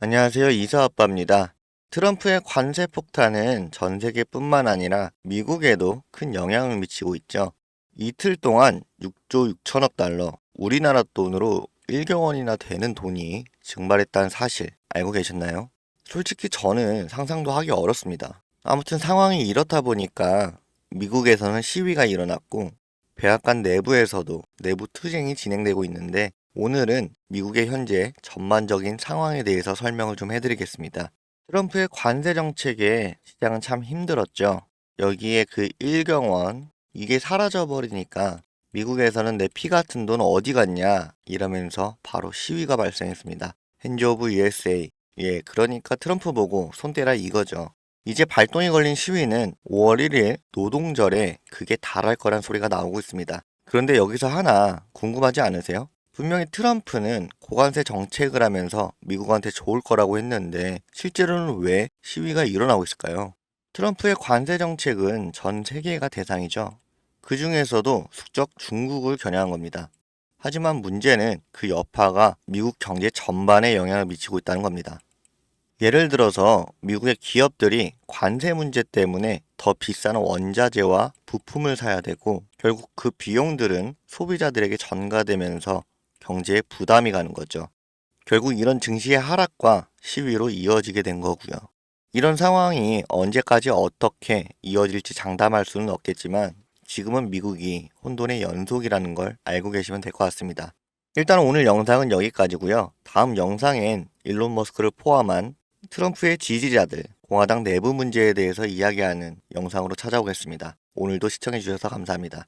안녕하세요. 이사아빠입니다. 트럼프의 관세 폭탄은 전 세계뿐만 아니라 미국에도 큰 영향을 미치고 있죠. 이틀 동안 6조 6천억 달러, 우리나라 돈으로 1경 원이나 되는 돈이 증발했다는 사실 알고 계셨나요? 솔직히 저는 상상도 하기 어렵습니다. 아무튼 상황이 이렇다 보니까 미국에서는 시위가 일어났고 백악관 내부에서도 내부 투쟁이 진행되고 있는데 오늘은 미국의 현재 전반적인 상황에 대해서 설명을 좀 해드리겠습니다. 트럼프의 관세 정책에 시장은 참 힘들었죠. 여기에 그 1경원 이게 사라져 버리니까 미국에서는 내 피 같은 돈 어디 갔냐 이러면서 바로 시위가 발생했습니다. 핸즈 오브 USA 예 그러니까 트럼프 보고 손 떼라 이거죠. 이제 발동이 걸린 시위는 5월 1일 노동절에 그게 달할 거란 소리가 나오고 있습니다. 그런데 여기서 하나 궁금하지 않으세요? 분명히 트럼프는 고관세 정책을 하면서 미국한테 좋을 거라고 했는데 실제로는 왜 시위가 일어나고 있을까요? 트럼프의 관세 정책은 전 세계가 대상이죠. 그 중에서도 숙적 중국을 겨냥한 겁니다. 하지만 문제는 그 여파가 미국 경제 전반에 영향을 미치고 있다는 겁니다. 예를 들어서 미국의 기업들이 관세 문제 때문에 더 비싼 원자재와 부품을 사야 되고 결국 그 비용들은 소비자들에게 전가되면서 경제에 부담이 가는 거죠. 결국 이런 증시의 하락과 시위로 이어지게 된 거고요. 이런 상황이 언제까지 어떻게 이어질지 장담할 수는 없겠지만 지금은 미국이 혼돈의 연속이라는 걸 알고 계시면 될 것 같습니다. 일단 오늘 영상은 여기까지고요. 다음 영상엔 일론 머스크를 포함한 트럼프의 지지자들, 공화당 내부 문제에 대해서 이야기하는 영상으로 찾아오겠습니다. 오늘도 시청해주셔서 감사합니다.